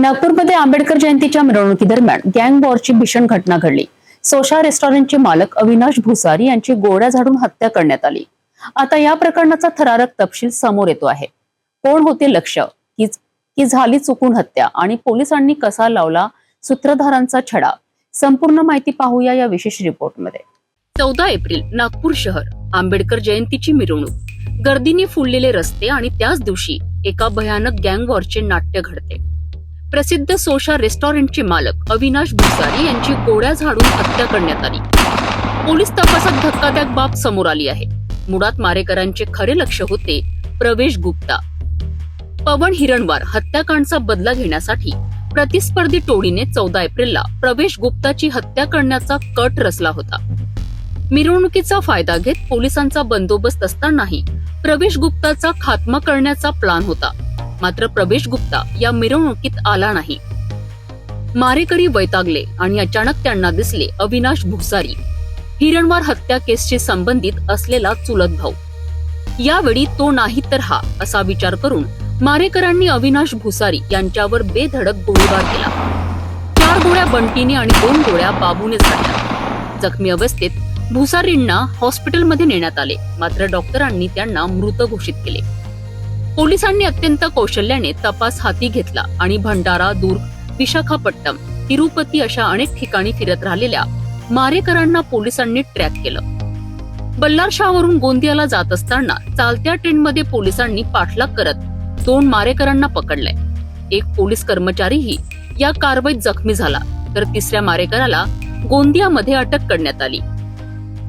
नागपूरमध्ये आंबेडकर जयंतीच्या मिरवणुकीदरम्यान गँग वॉरची भीषण घटना घडली. सोशा रेस्टॉरंटचे मालक अविनाश भुसारी यांची गोळ्या झाडून हत्या करण्यात आली. आता या प्रकरणाचा थरारक तपशील समोर येतो आहे. कोण होते लक्ष? की की झाली चुकून हत्या आणि पोलिसांनी कसा लावला सूत्रधारांचा छडा? संपूर्ण माहिती पाहूया या विशेष रिपोर्टमध्ये. चौदा एप्रिल नागपूर शहर. आंबेडकर जयंतीची मिरवणूक. गर्दीने फुललेले रस्ते आणि त्याच दिवशी एका भयानक गँग वॉरचे नाट्य घडते. प्रसिद्ध सोशा रेस्टॉरंटचे मालक अविनाश भुसारी यांची गोळ्या झाडून हत्या करण्यात आली. पोलीस तपासात धक्कादायक बाब समोर आली आहे. मुळात मारेकरांचे खरे लक्ष होते प्रवेश गुप्ता. पवन हिरणवार हत्याकांडचा बदला घेण्यासाठी प्रतिस्पर्धी टोळीने चौदा एप्रिलला प्रवेश गुप्ताची हत्या करण्याचा कट रचला होता. मिरवणुकीचा फायदा घेत पोलिसांचा बंदोबस्त असतानाही प्रवेश गुप्ताचा खात्मा करण्याचा प्लान होता. मात्र प्रवेश गुप्ता या मिरवणुकीत आला नाही. मारेकरी वैतागले आणि अचानक त्यांना दिसले अविनाश भुसारी. हिरणवार हत्या केसशी संबंधित असलेला चुलत भाऊ. यावेळी तो नाही तर हा असा विचार करून मारेकरांनी अविनाश भुसारी यांच्यावर बेधडक गोळीबार केला. चार गोळ्या बंटीने आणि दोन गोळ्या बाबूने झाडल्या जखमी अवस्थेत भुसारींना हॉस्पिटलमध्ये नेण्यात आले. मात्र डॉक्टरांनी त्यांना मृत घोषित केले. पोलिसांनी अत्यंत कौशल्याने तपास हाती घेतला आणि भंडारा दुर्ग विशाखापट्टम तिरुपती अशा अनेक ठिकाणी फिरत राहिलेल्या मारेकरांना पोलिसांनी ट्रॅक केलं. बल्लारशाहवरून गोंदियाला जात असताना चालत्या ट्रेनमध्ये पोलिसांनी पाठलाग करत दोन मारेकरांना पकडलंय. एक पोलीस कर्मचारीही या कारवाईत जखमी झाला तर तिसऱ्या मारेकराला गोंदियामध्ये अटक करण्यात आली.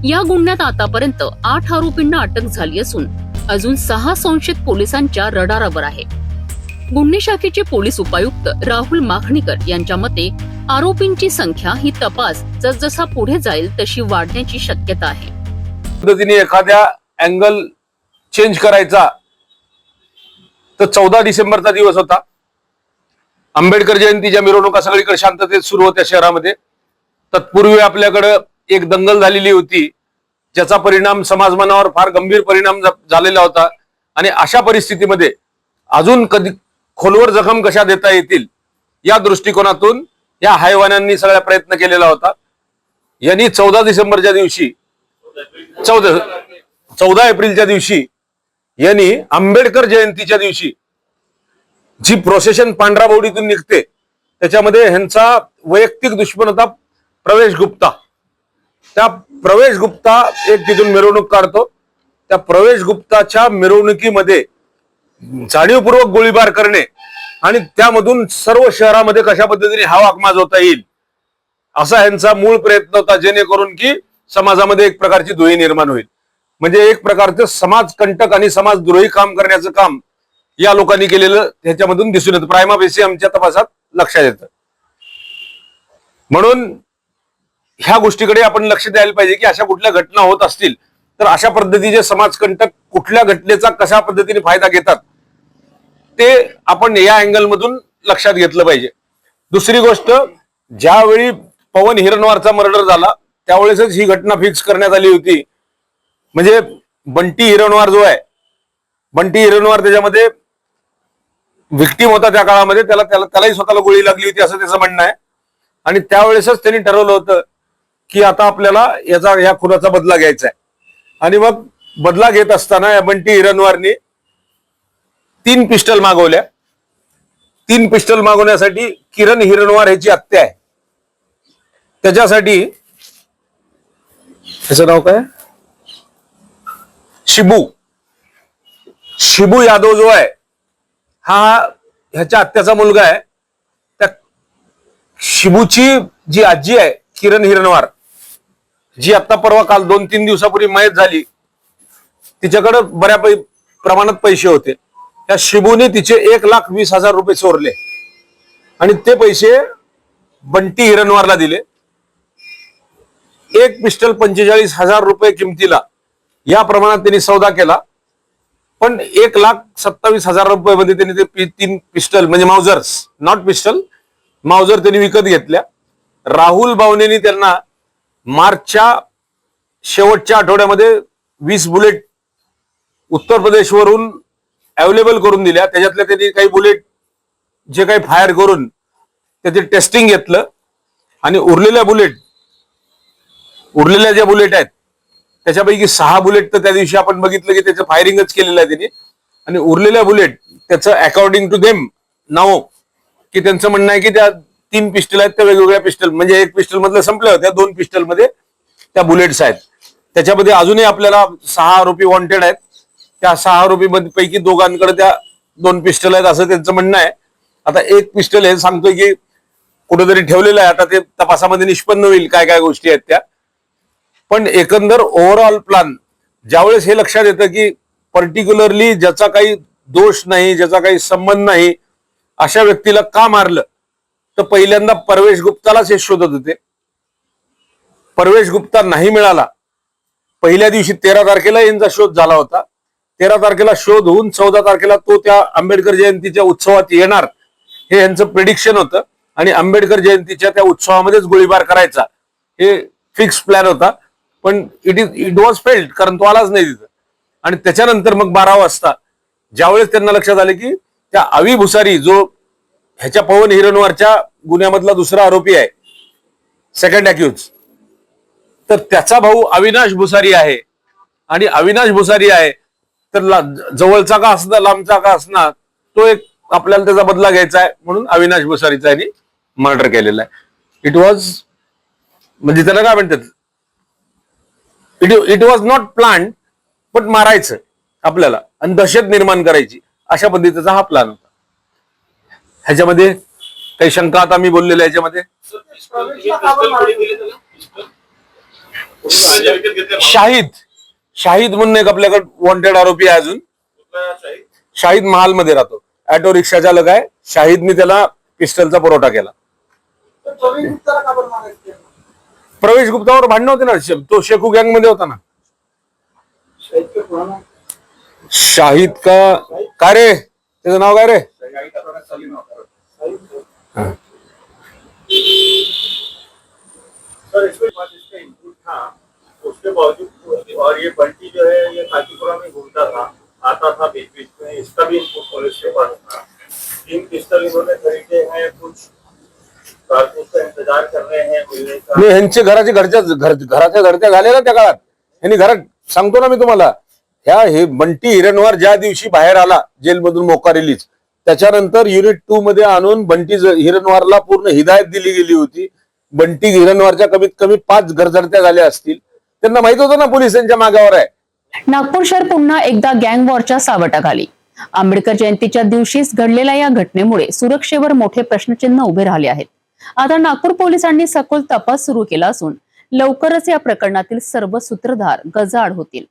या गुन्ह्यात आतापर्यंत आठ आरोपींना अटक झाली असून अजून सहा संशयित पोलिसांच्या रडारावर आहे. गुन्हे शाखेचे पोलीस उपायुक्त राहुल माखणीकर यांच्या मते आरोपींची संख्या ही तपास जसजसा पुढे जाईल तशी वाढण्याची शक्यता आहे. पद्धतीने एखाद्या अँगल चेंज करायचा तर चौदा डिसेंबरचा दिवस होता. आंबेडकर जयंतीच्या मिरवणुका सगळीकडे शांततेत सुरू होत्या शहरामध्ये. तत्पूर्वी आपल्याकडं एक दंगल झालेली होती. ज्याचा परिणाम समाजमनावर फार गंभीर परिणाम झालेला होता. आणि अशा परिस्थितीमध्ये अजून कधी खोलवर जखम कशा देता येतील या दृष्टिकोनातून या हायवानांनी सगळा प्रयत्न केलेला होता. यांनी चौदा डिसेंबरच्या दिवशी चौदा चौदा एप्रिलच्या दिवशी यांनी आंबेडकर जयंतीच्या दिवशी जी प्रोसेशन पांढराबवडीतून निघते त्याच्यामध्ये ह्यांचा वैयक्तिक दुश्मन होता प्रवेश गुप्ता त्या प्रवेश गुप्ता एक तिथून मिरवणूक काढतो. त्या प्रवेश गुप्ताच्या मिरवणुकीमध्ये जाणीवपूर्वक गोळीबार करणे आणि त्यामधून सर्व शहरामध्ये कशा पद्धतीने हावाक माजवता येईल असा यांचा मूळ प्रयत्न होता जेणेकरून की समाजामध्ये एक प्रकारची धुळी निर्माण होईल. म्हणजे एक प्रकारचं समाज कंटक आणि समाजद्रोही काम करण्याचं काम या लोकांनी केलेलं ह्याच्यामधून दिसून येतं. प्रायमा बेसी आमच्या तपासात लक्षात येतं. म्हणून ह्या गोष्टीकडे आपण लक्ष द्यायला पाहिजे की अशा कुठल्या घटना होत असतील. तर अशा पद्धतीचे समाजकंटक कुठल्या घटनेचा कशा पद्धतीने फायदा घेतात ते आपण या अँगल मधून लक्षात घेतलं पाहिजे. दुसरी गोष्ट ज्यावेळी पवन हिरणवारचा मर्डर झाला त्यावेळेसच ही घटना फिक्स करण्यात आली होती. म्हणजे बंटी हिरणवार जो आहे बंटी हिरणवार त्याच्यामध्ये विक्टीम होता त्या काळामध्ये त्याला त्याला त्यालाही स्वतःला गोळी लागली होती असं त्याचं म्हणणं आहे. आणि त्यावेळेसच त्यांनी ठरवलं होतं की आता आपल्याला याचा या खुनाचा बदला घ्यायचा आहे. आणि मग बदला घेत असताना या बंटी हिरणवारनी तीन पिस्टल मागवल्या. तीन पिस्टल मागवण्यासाठी किरण हिरणवार ह्याची हत्या आहे. त्याच्यासाठी त्याचं नाव काय? शिबू. शिबू यादव जो आहे हा ह्याच्या आत्याचा मुलगा आहे. त्या शिबूची जी आजी आहे किरण हिरणवार जी आता परवा काल दोन तीन दिवसापूर्वी मयत झाली तिच्याकडे बऱ्यापैकी प्रमाणात पैसे होते. त्या शिबूने तिचे एक लाख वीस हजार रुपये चोरले. आणि ते पैसे बंटी हिरणवारला दिले. एक पिस्टल पंचेचाळीस हजार रुपये किमतीला या प्रमाणात त्यांनी सौदा केला. पण एक लाख सत्तावीस हजार रुपये मध्ये त्यांनी ते तीन पिस्टल म्हणजे माउजर्स नॉट पिस्टल माउजर त्यांनी विकत घेतल्या. राहुल भावनेनी त्यांना मार्चच्या शेवटच्या आठवड्यामध्ये वीस बुलेट उत्तर प्रदेशवरून अवेलेबल करून दिल्या. त्याच्यातल्या त्यांनी काही बुलेट जे काही फायर करून त्याचे टेस्टिंग घेतलं. आणि उरलेल्या बुलेट उरलेल्या ज्या बुलेट आहेत त्याच्यापैकी सहा बुलेट तर त्या दिवशी आपण बघितलं की त्याचं फायरिंगच केलेलं आहे त्यांनी. आणि उरलेल्या बुलेट त्याचं अकॉर्डिंग टू देम नाव की त्यांचं म्हणणं आहे की त्या तीन पिस्टल आहेत त्या वेगवेगळ्या पिस्टल. म्हणजे एक पिस्टल मधलं संपलं होत्या दोन पिस्टलमध्ये त्या बुलेट्स आहेत. त्याच्यामध्ये अजूनही आपल्याला सहा आरोपी वॉन्टेड आहेत. त्या सहा आरोपी पैकी दोघांकडे त्या दोन पिस्टल आहेत असं त्यांचं म्हणणं आहे. आता एक पिस्टल हे सांगतोय की कुठेतरी ठेवलेलं आहे. आता ते तपासामध्ये निष्पन्न होईल काय काय गोष्टी आहेत त्या. पण एकंदर ओव्हरऑल प्लान ज्यावेळेस हे लक्षात येतं की पर्टिक्युलरली ज्याचा काही दोष नाही ज्याचा काही संबंध नाही अशा व्यक्तीला का मारलं? तर पहिल्यांदा परवेश गुप्तालाच हे शोधत होते. परवेश गुप्ता नाही मिळाला. पहिल्या दिवशी तेरा तारखेला यांचा शोध झाला होता. तेरा तारखेला शोध होऊन चौदा तारखेला तो त्या आंबेडकर जयंतीच्या उत्सवात येणार हे यांचं प्रिडिक्शन होतं. आणि आंबेडकर जयंतीच्या त्या उत्सवामध्येच गोळीबार करायचा हे फिक्स प्लॅन होता. पण it is it was failed कारण तो आलाच नाही तिथं. आणि त्याच्यानंतर मग बारा वाजता ज्यावेळेस त्यांना लक्षात आलं की त्या अवी भुसारी जो ह्याच्या पवन हिरणवारच्या गुन्ह्यामधला दुसरा आरोपी आहे. सेकंड अक्यूज तर त्याचा भाऊ अविनाश भुसारी आहे. आणि अविनाश भुसारी आहे. तर जवळचा का असणार लांबचा का असणार तो एक आपल्याला त्याचा बदला घ्यायचा आहे. म्हणून अविनाश भुसारीचा यांनी मर्डर केलेला आहे. इट वॉज म्हणजे त्याला काय म्हणतात? It it was not plan पण मारायचं आपल्याला. आणि दहशत निर्माण करायची. अशा पद्धतीचा हा प्लान होता ह्याच्यामध्ये काही शंका आता मी बोललेल्या ह्याच्यामध्ये? शाहिद. शाहिद म्हणून एक आपल्याकडे वॉन्टेड आरोपी आहे अजून. शाहिद महाल मध्ये राहतो. ऑटो रिक्षा चालक आहे. शाहिदनी त्याला पिस्टलचा पुरवठा केला. प्रवेश गुप्तावर भांडण होते ना? तो शेखू गँगमध्ये होता ना? शाहिद का काय रे? त्याचं नाव काय रे? सर इसमें बात इसका इनपुट था उसके बावजूद और ये बंटी जो है ये खातीपुरा में घूमता था आता था बीच बीच में इसका भी इनपुट पुलिस के पास था तीन पिस्टल इन्होंने खरीदे हैं कुछ इंतजार कर रहे हैं मिलने का मी ह्यांचे घराचे घरच्या घर घराच्या घरच्या झाले ना त्या काळात. ह्यांनी घरात सांगतो ना मी तुम्हाला ह्या हे बंटी हिरणवार ज्या दिवशी बाहेर आला जेलमधून मोका रिलीज त्याच्यानंतर युनिट टू मध्ये आणून बंटी हिरणवारला पूर्ण हिदायत दिली गेली होती. बंटी हिरणवारच्या कमीत कमी पाच घरझडत्या झाल्या असतील. त्यांना माहीत होतं ना पोलीस यांच्या मागावर आहे. नागपूर शहर पुन्हा एकदा गँग वॉरच्या सावटाखाली आंबेडकर जयंतीच्या दिवशीच घडलेल्या या घटनेमुळे सुरक्षेवर मोठे प्रश्नचिन्ह उभे राहिले आहेत. आता नागपूर पोलिसांनी सखोल तपास सुरू केला असून लवकरच या प्रकरणातील सर्व सूत्रधार गजाआड होतील.